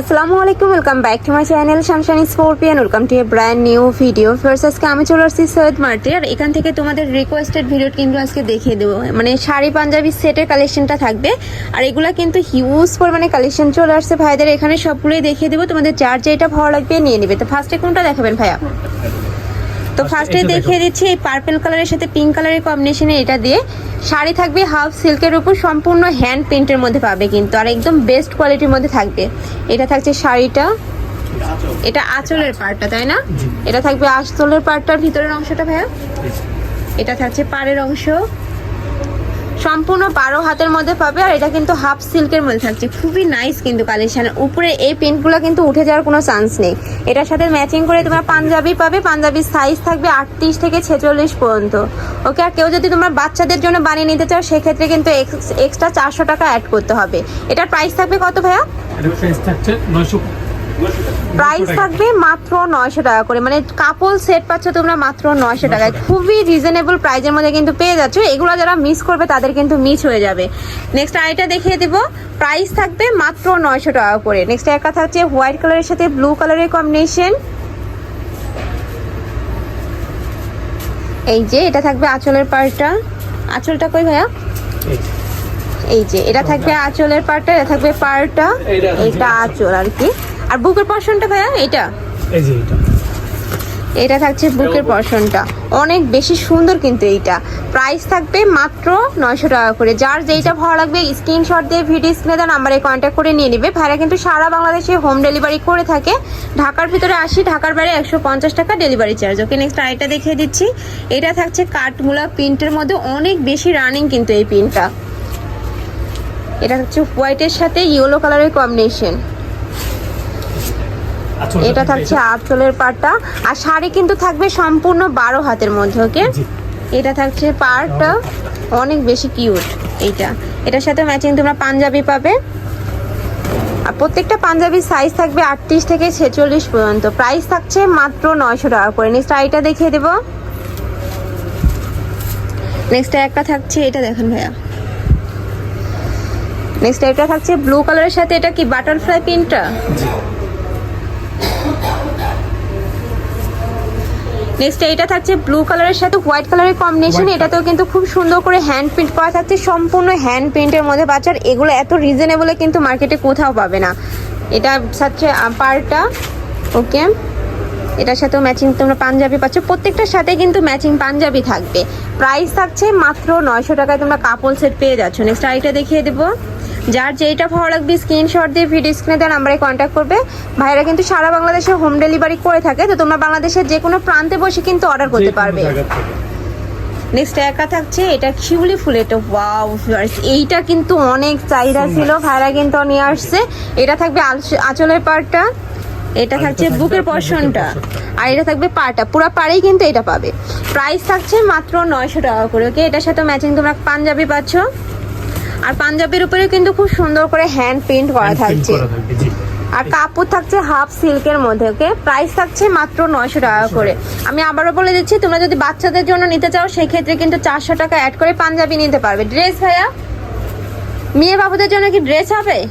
আসসালামু আলাইকুম welcome back to my channel শামশানি scorpion welcome to a brand new video first আজকে আমি চলে আসছি সৈয়দ মার্টি আর এখান থেকে তোমাদের রিকোয়েস্টেড ভিডিও কিন্তু আজকে দেখিয়ে দেবো। মানে শাড়ি, পাঞ্জাবি সেটের কালেকশনটা থাকবে, আর এগুলা কিন্তু হিউজ পরিমাণে কালেকশন চলে আসছে। ভাইদের এখানে সবগুলোই দেখিয়ে দেবো, তোমাদের যার যেটা ভালো লাগবে নিয়ে নেবে। তো ফার্স্টে কোনটা দেখাবেন ভাইয়া? তো ফার্স্টে এটা দেখিয়ে দিচ্ছি এই পার্পল কালারের সাথে পিঙ্ক কালারের কম্বিনেশনে এটা দিয়ে। শাড়ি থাকবে হাফ সিল্কের উপর সম্পূর্ণ হ্যান্ড প্রিন্টের মধ্যে পাবে কিন্তু আর একদম বেস্ট কোয়ালিটির মধ্যে থাকবে। এটা থাকছে শাড়িটা। এটা আঁচলের পার্টটা তাই না? এটা থাকবে আঁচলের পার্টটার ভিতরের অংশটা ভাইয়া। এটা থাকছে পাড়ের অংশ। সম্পূর্ণ বারো হাতের মধ্যে পাবে, আর এটা কিন্তু হাফ সিল্কের মধ্যে থাকছে। খুবই নাইস কিন্তু কালেকশন উপরে এই প্রিন্টগুলো কিন্তু উঠে যাওয়ার কোনো চান্স নেই। এটার সাথে ম্যাচিং করে তোমরা পাঞ্জাবি পাবে, পাঞ্জাবির সাইজ থাকবে আটত্রিশ থেকে ছেচল্লিশ পর্যন্ত। ওকে, আর কেউ যদি তোমরা বাচ্চাদের জন্য বানিয়ে নিতে চাও, সেক্ষেত্রে কিন্তু এক্সট্রা চারশো টাকা অ্যাড করতে হবে। এটার প্রাইস থাকবে কত ভাইয়া? প্রাইস থাকবে মাত্র নয়শো টাকা করে। মানে কাপল সেট পাচ্ছ তোমরা মাত্র নয়শো টাকায়। খুবই রিজনেবল প্রাইজের মধ্যে কিন্তু পেয়ে যাচ্ছ। এগুলো যারা মিস করবে তাদের কিন্তু মিস হয়ে যাবে। নেক্সট আইটা দেখিয়ে দিব। প্রাইস থাকবে মাত্র নয়শো টাকা করে। নেক্সট একটা থাকছে হোয়াইট কালারের সাথে ব্লু কালারের কম্বিনেশন এই যে এটা থাকবে আঁচলের পার্টটা আঁচলটা কই ভাইয়া? এই যে। এটা থাকবে আঁচলের পার্টটা এটা থাকবে পার্টটা এইটা এটা আঁচল আর কি। আর বুকের পশনটা ভাইয়া এটা? এই যে এটা। এটা থাকছে বুকের পশনটা অনেক বেশি সুন্দর কিন্তু এইটা। প্রাইস থাকবে মাত্র নয়শো টাকা করে। যার যেইটা ভালো লাগবে স্ক্রিনশট দিয়ে ভিডিও স্ক্রিনে দেওয়া নাম্বারে কন্ট্যাক্ট করে নিয়ে নেবে। ভাইরা কিন্তু সারা বাংলাদেশে হোম ডেলিভারি করে থাকে। ঢাকার ভিতরে আসি ঢাকার বাইরে একশো পঞ্চাশ টাকা ডেলিভারি চার্জ ওকে নেক্সট আরেকটা দেখিয়ে দিচ্ছি। এটা থাকছে কাঠমুলা প্রিন্টের মধ্যে অনেক বেশি রানিং কিন্তু এই প্রিন্টটা। এটা হচ্ছে হোয়াইটের সাথে ইয়েলো কালারের কম্বিনেশন এটা থাকছে আঁচলের পাটটা। আর শাড়ি কিন্তু থাকবে সম্পূর্ণ বারো হাতের মধ্যে ওকে? এটা থাকছে পার্টটা অনেক বেশি কিউট এইটা। এটার সাথে ম্যাচিং তোমরা পাঞ্জাবি পাবে। আর প্রত্যেকটা পাঞ্জাবির সাইজ থাকবে আটত্রিশ থেকে ছেচল্লিশ পর্যন্ত। প্রাইস থাকছে মাত্র নয়শো টাকা করে। নেক্সট আইটা দেখিয়ে দেবো। নেক্সট একটা থাকছে এটা দেখেন ভাইয়া। নেক্সট একটা থাকছে ব্লু কালারের সাথে এটা কি বাটারফ্লাই প্রিন্টটা নেক্সট এইটা থাকছে ব্লু কালারের সাথে হোয়াইট কালারের কম্বিনেশন এটাতেও কিন্তু খুব সুন্দর করে হ্যান্ড প্রিন্ট করা থাকছে। সম্পূর্ণ হ্যান্ড প্রিন্টের মধ্যে বাচ্চার এগুলো এত রিজনেবলে কিন্তু মার্কেটে কোথাও পাবে না। এটা হচ্ছে পার্টটা ওকে এটার সাথেও ম্যাচিং তোমরা পাঞ্জাবি পাচ্ছ। প্রত্যেকটার সাথে কিন্তু ম্যাচিং পাঞ্জাবি থাকবে। প্রাইস থাকছে মাত্র নয়শো টাকায় তোমরা কাপল সেট পেয়ে যাচ্ছ। নেক্সট আইটা দেখিয়ে দেবো। যার যেইটা ভালো লাগবে স্ক্রিনশট দিয়ে ভিডিও স্ক্রিনে দেওয়া নাম্বারে কন্ট্যাক্ট করবে। ভাইরা কিন্তু সারা বাংলাদেশে হোম ডেলিভারি করে থাকে তো তোমরা বাংলাদেশের যে কোনো প্রান্তে বসে কিন্তু অর্ডার করতে পারবে। নেক্সট একা থাকছে এটা শিউলি ফুল এটা ওয়াও এইটা কিন্তু অনেক চাহিদা ছিল ভাইরা কিন্তু নিয়ে আসছে। এটা থাকবে আঁচলের পার্টটা এটা থাকছে বুকের বুকের পশনটা আর এটা থাকবে পাটা পুরো পাড়েই কিন্তু এটা পাবে। প্রাইস থাকছে মাত্র নয়শো টাকা করে ওকে এটার সাথে ম্যাচিং তোমরা পাঞ্জাবি পাচ্ছ। আর পাঞ্জাবির উপরে কিন্তু খুব সুন্দর করে হ্যান্ড প্রিন্ট করা থাকছে। আর কাপড় থাকছে হাফ সিল্কের মধ্যে ওকে প্রাইস থাকছে মাত্র নয়শো টাকা করে। আমি আবারও বলে দিচ্ছি তোমরা যদি বাচ্চাদের জন্য নিতে চাও সেই ক্ষেত্রে কিন্তু চারশো টাকা অ্যাড করে পাঞ্জাবি নিতে পারবে। ড্রেস ভাইয়া? মেয়ে বাবুদের জন্য কি ড্রেস হবে?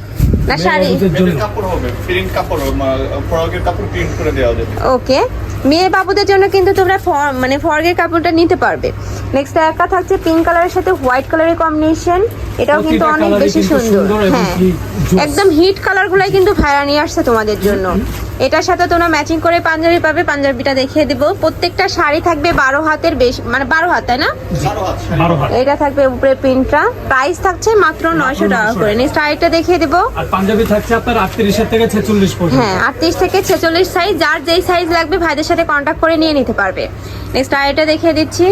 না শাড়ি? মেয়েদের জন্য। এটার কাপড় হবে প্রিন্ট কাপড় হবে, মা- ফ্রকের কাপড় প্রিন্ট করে দেওয়া যাবে। ওকে মেয়ে বাবুদের জন্য কিন্তু তোমরা ফর- মানে ফর্গের কাপড়টা নিতে পারবে। নেক্সট একটা থাকছে পিঙ্ক কালারের সাথে হোয়াইট কালারের কম্বিনেশন এটাও কিন্তু অনেক বেশি সুন্দর। হ্যাঁ। একদম হিট কালার গুলাই কিন্তু ভাইরা নিয়ে আসছে তোমাদের জন্য। এটার সাথে তোমরা ম্যাচিং করে পাঞ্জাবি পাবে পাঞ্জাবিটা দেখিয়ে দিব। প্রত্যেকটা শাড়ি থাকবে বারো হাতের বেশি মানে বারো হাত তাই না। এটা থাকবে উপরে প্রিন্টটা প্রাইস থাকছে মাত্র নয়শো টাকা করে। নেক্সট আরেকটা দেখিয়ে দিব। পাঞ্জাবি থাকছে আপনার আটত্রিশের থেকে ছেচল্লিশ হ্যাঁ আটত্রিশ থেকে ছেচল্লিশ সাইজ যার যেই সাইজ লাগবে ভাইদের সাথে কন্ট্যাক্ট করে নিয়ে নিতে পারবে। নেক্সট আরেকটা দেখিয়ে দিচ্ছি।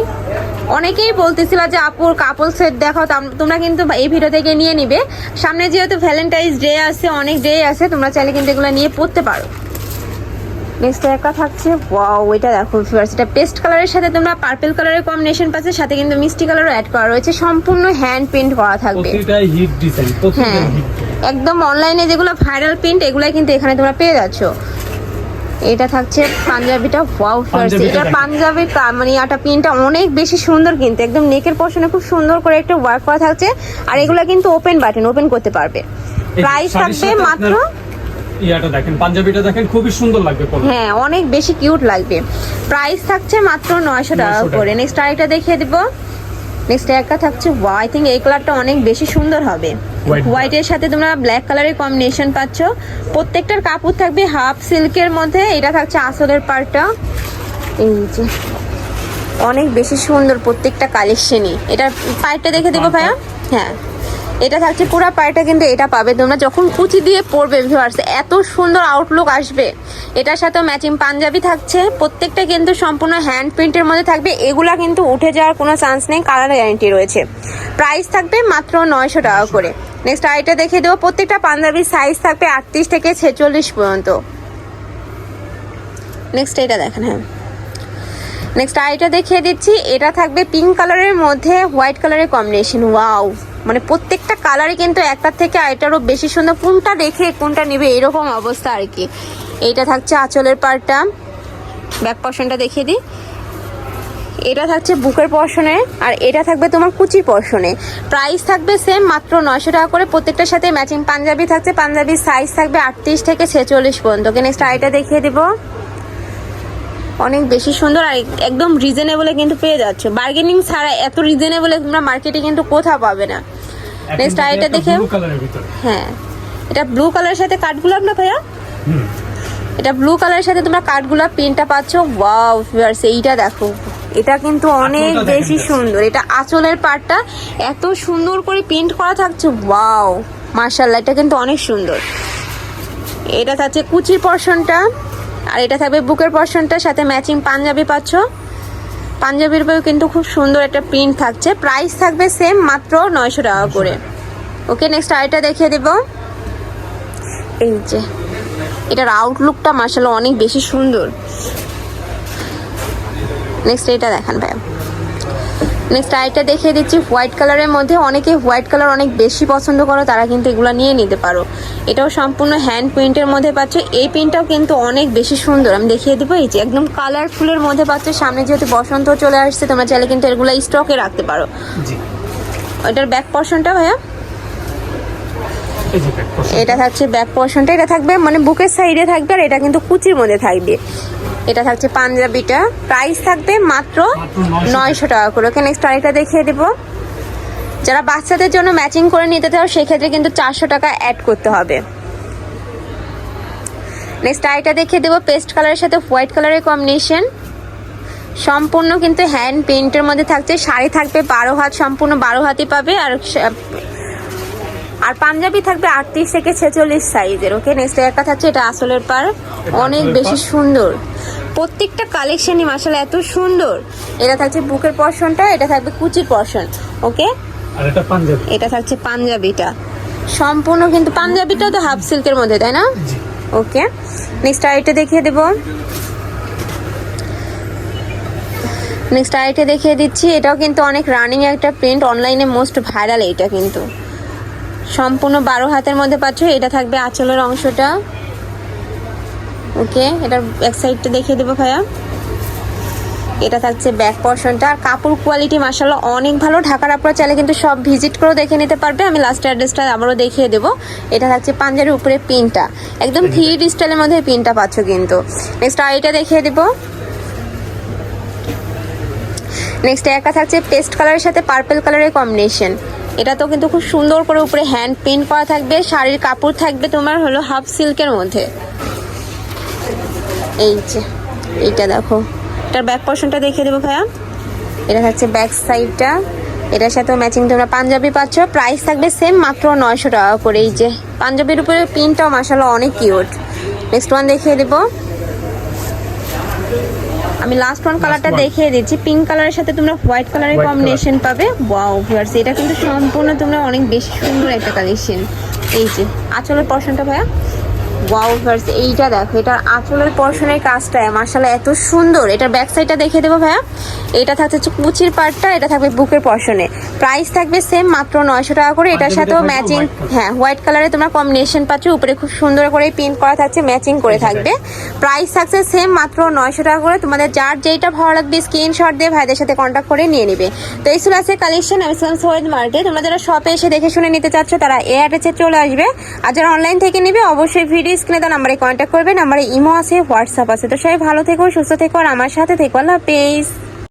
অনেকেই বলতেছিল যে আপুর কাপল সেট দেখাও তোমরা কিন্তু এই ভিডিও থেকে নিয়ে নিবে। সামনে যেহেতু ভ্যালেন্টাইন্স ডে আছে অনেক ডে আছে তোমরা চাইলে কিন্তু এগুলো নিয়ে পড়তে পারো। নেক্সট একটা থাকছে। ওয়াও এটা দেখো ভিউয়ার্স এটা পেস্ট কালারের সাথে তোমরা পার্পল কালারের কম্বিনেশন পাচ্ছে সাথে কিন্তু মিষ্টি কালারও অ্যাড করা রয়েছে। সম্পূর্ণ হ্যান্ড প্রিন্ট করা থাকবে। হ্যাঁ একদম অনলাইনে যেগুলো ভাইরাল প্রিন্ট এগুলাই কিন্তু এখানে তোমরা পেয়ে যাচ্ছ। এটা থাকছে পাঞ্জাবিটা ওয়াও পাঞ্জাবিটা এটা। পাঞ্জাবি মানে আটা প্রিন্টটা অনেক বেশি সুন্দর কিন্তু একদম নেকের পোর্শনে খুব সুন্দর করে একটা ওয়ার্ক করা থাকছে। আর এগুলো কিন্তু ওপেন বাটন ওপেন করতে পারবে। প্রাইস থাকবে মাত্র ইয়াটা দেখেন পাঞ্জাবিটা দেখেন খুবই সুন্দর লাগবে পরে হ্যাঁ অনেক বেশি কিউট লাগবে। প্রাইস থাকছে মাত্র নয়শো টাকা 900 টাকা। করে। নেক্সট আরেকটা দেখিয়ে দিব। নেক্সট একটা থাকছে আই থিঙ্ক এই কালারটা অনেক বেশি সুন্দর হবে। হোয়াইটের সাথে তোমরা ব্ল্যাক কালারের কম্বিনেশন পাচ্ছ। প্রত্যেকটার কাপড় থাকবে হাফ সিল্কের মধ্যে। এটা থাকছে আসলের পার্টটা এই যে অনেক বেশি সুন্দর প্রত্যেকটা কালেকশনই এটা পাইপটা দেখে দেবো ভাইয়া? হ্যাঁ। এটা থাকছে পুরো পাইটা কিন্তু এটা পাবে। তোমরা যখন কুচি দিয়ে পরবে ভিউয়ার্স এত সুন্দর আউটলুক আসবে। এটার সাথে ম্যাচিং পাঞ্জাবি থাকছে। প্রত্যেকটা কিন্তু সম্পূর্ণ হ্যান্ড প্রিন্টের মধ্যে থাকবে। এগুলা কিন্তু উঠে যাওয়ার কোনো চান্স নেই কালার গ্যারান্টি রয়েছে। প্রাইস থাকবে মাত্র নয়শো টাকা করে। নেক্সট আইটা দেখে দেবো। প্রত্যেকটা পাঞ্জাবির সাইজ থাকবে আটত্রিশ থেকে ছেচল্লিশ পর্যন্ত। নেক্সট এটা দেখেন হ্যাঁ। নেক্সট আইটা দেখিয়ে দিচ্ছি। এটা থাকবে পিঙ্ক কালারের মধ্যে হোয়াইট কালারের কম্বিনেশন ওয়াও মানে প্রত্যেকটা কালারই কিন্তু একটার থেকে আরেকটারও বেশি সুন্দর। কোনটা রেখে কোনটা নেবে, এরকম অবস্থা আর কি। এইটা থাকছে আঁচলের পার্টটা ব্যাক পশনটা দেখিয়ে দিই। এটা থাকছে বুকের পশনে আর এটা থাকবে তোমার কুচির পশনে প্রাইস থাকবে সেম মাত্র নয়শো টাকা করে। প্রত্যেকটার সাথে ম্যাচিং পাঞ্জাবি থাকছে। পাঞ্জাবির সাইজ থাকবে আটত্রিশ থেকে ছেচল্লিশ পর্যন্ত। নেক্সট আইটা দেখিয়ে দেবো। অনেক বেশি সুন্দর আর একদম রিজনেবলে কিন্তু পেয়ে যাচ্ছ। বার্গেনিং ছাড়া এত রিজনেবলে তোমরা মার্কেটে কিন্তু কোথাও পাবে না। Next আরেকটা দেখে। হ্যাঁ। এটা ব্লু কালারের সাথে কাঠগুলো না ভাইয়া? এটা ব্লু কালারের সাথে তোমরা কাঠগুলো প্রিন্টটা পাচ্ছ। ওয়াও ভিউয়ার্স এইটা দেখো। এটা কিন্তু অনেক বেশি সুন্দর। এটা আঁচলের পার্টটা এত সুন্দর করে প্রিন্ট করা থাকছে। ওয়াও মার্শাল্লাহ এটা কিন্তু অনেক সুন্দর। এটা থাকছে কুচির পর্শনটা আর এটা থাকবে বুকের পর্শনটার সাথে ম্যাচিং পাঞ্জাবি পাচ্ছ। পাঞ্জাবির উপরেও কিন্তু খুব সুন্দর একটা প্রিন্ট থাকছে। প্রাইস থাকবে সেম মাত্র নয়শো টাকা করে। ওকে নেক্সট আরেকটা দেখিয়ে দেব। এই যে, এটার আউটলুকটা মার্শাল অনেক বেশি সুন্দর। নেক্সট এটা দেখান ভাই নেক্সট আইটা দেখিয়ে দিচ্ছি। হোয়াইট কালারের মধ্যে অনেকে হোয়াইট কালার অনেক বেশি পছন্দ করো তারা কিন্তু এগুলো নিয়ে নিতে পারো। এটাও সম্পূর্ণ হ্যান্ড প্রিন্টের মধ্যে পাচ্ছ। এই প্রিন্টটাও কিন্তু অনেক বেশি সুন্দর। আমি দেখিয়ে দেবো এই যে একদম কালারফুলের মধ্যে পাচ্ছ। সামনে যেহেতু বসন্ত চলে আসছে তোমরা চাইলে কিন্তু এগুলো স্টকে রাখতে পারো। জি। এটার ব্যাক পর্শনটা ভাইয়া। এটা থাকছে ব্যাক পোর্শনটা এটা থাকবে মানে বুকের সাইডে থাকবে আর এটা কিন্তু কুচির মধ্যে থাকবে। এটা থাকছে পাঞ্জাবিটা প্রাইস থাকবে মাত্র মাত্র 900 নয়শো টাকা করে। ওকে নেক্সট আরেকটা দেখিয়ে দেবো। যারা বাচ্চাদের জন্য ম্যাচিং করে নিতে চাও সেক্ষেত্রে কিন্তু চারশো টাকা অ্যাড করতে হবে। নেক্সট আইটা দেখিয়ে দেবো পেস্ট কালারের সাথে হোয়াইট কালারের কম্বিনেশন সম্পূর্ণ কিন্তু হ্যান্ড পেন্টের মধ্যে থাকছে। শাড়ি থাকবে বারো হাত সম্পূর্ণ বারো হাতই পাবে। আর আর পাঞ্জাবি থাকবে আটত্রিশ থেকে ছেচল্লিশ সাইজের ওকে নেক্সট একটা থাকছে এটা আসলের পার অনেক বেশি সুন্দর। প্রত্যেকটা কালেকশনই মাসালা এত সুন্দর। এটা থাকছে বুকের পর্শনটা এটা থাকবে কুচির পর্শন ওকে আর এটা পাঞ্জাবি। এটা থাকছে পাঞ্জাবিটা। সম্পূর্ণ কিন্তু পাঞ্জাবিটাও তো হাফ সিল্কের মধ্যে তাই না? ওকে নেক্সট আইটা দেখিয়ে দেবো। নেক্সট আইটে দেখিয়ে দিচ্ছি এটাও কিন্তু অনেক রানিং একটা প্রিন্ট অনলাইনে মোস্ট ভাইরাল এটা কিন্তু। সম্পূর্ণ বারো হাতের মধ্যে পাচ্ছ এটা থাকবে আঁচলের অংশটা। ওকে এটার এক সাইডটা দেখিয়ে দেবো ভাইয়া। এটা থাকছে ব্যাক পর্শনটা আর কাপড় কোয়ালিটি মাসাল্লাহ অনেক ভালো। ঢাকার আপনারা চাইলে কিন্তু সব ভিজিট করেও দেখে নিতে পারবে। আমি লাস্ট অ্যাড্রেসটা আবারও দেখিয়ে দেবো। এটা থাকছে পাঞ্জাবের উপরে পিনটা। একদম থ্রি স্টাইলের মধ্যে পিনটা পাচ্ছ কিন্তু। নেক্সট আইটা দেখিয়ে দেবো। নেক্সট একটা থাকছে পেস্ট কালারের সাথে পার্পল কালারের কম্বিনেশন এটা তো কিন্তু খুব সুন্দর করে উপরে হ্যান্ড প্রিন্ট করা থাকবে। শাড়ির কাপড় থাকবে তোমার হলো হাফ সিল্কের মধ্যে। এই যে এইটা দেখো। এটার ব্যাক পোর্শনটা দেখিয়ে দেবো ভাইয়া। এটা থাকছে ব্যাক সাইডটা এটার সাথে ম্যাচিং তোমরা পাঞ্জাবি পাচ্ছ। প্রাইস থাকবে সেম মাত্র নয়শো টাকা করে। এই যে পাঞ্জাবির উপরে পিনটাও মাসাল্লাহ অনেক কিউট নেক্সট ওয়ান দেখিয়ে দেবো। আমি লাস্ট ওয়ান কালারটা দেখিয়ে দিচ্ছি। পিঙ্ক কালারের সাথে তোমরা হোয়াইট কালারের কম্বিনেশন পাবে। ওয়াও ভিউয়ার্স এটা কিন্তু সম্পূর্ণ তোমরা অনেক বেশি সুন্দর একটা কালেকশন এই যে আঁচলের পর্শনটা ভাইয়া। ওয়াও ভিউয়ার্স এইটা দেখো এটার আঁচলের পর্শনের কাজটা মার্শাল্লাহ এত সুন্দর। এটার ব্যাক সাইডটা দেখিয়ে দেবো ভাইয়া। এটা থাকছে হচ্ছে কুচির পার্টটা এটা থাকবে বুকের পর্শনে প্রাইস থাকবে সেম মাত্র নয়শো টাকা করে। এটার সাথেও ম্যাচিং হ্যাঁ হোয়াইট কালারে তোমরা কম্বিনেশন পাচ্ছ। উপরে খুব সুন্দর করে প্রিন্ট করা থাকছে ম্যাচিং করে থাকবে। প্রাইস থাকছে সেম মাত্র নয়শো টাকা করে। তোমাদের যার যেইটা ভালো লাগবে স্ক্রিনশট দিয়ে ভাইদের সাথে কন্ট্যাক্ট করে নিয়ে নিবে। তো এই ছিল আছে কালেকশন আমি ছিলাম সোয়েদ মার্টে। তোমরা যারা শপে এসে দেখে শুনে নিতে চাচ্ছ তারা এ অ্যাড্রেসে চলে আসবে। আর যারা অনলাইন থেকে নিবে অবশ্যই ভিডিও স্ক্রিনে তো নাম্বারে কন্ট্যাক্ট করবেন আমার ইমো আছে হোয়াটসঅ্যাপ আছে। তো সবাই ভালো থেকো, সুস্থ থেকো, আর আমার সাথে থেকো। আল্লাহ হাফেজ।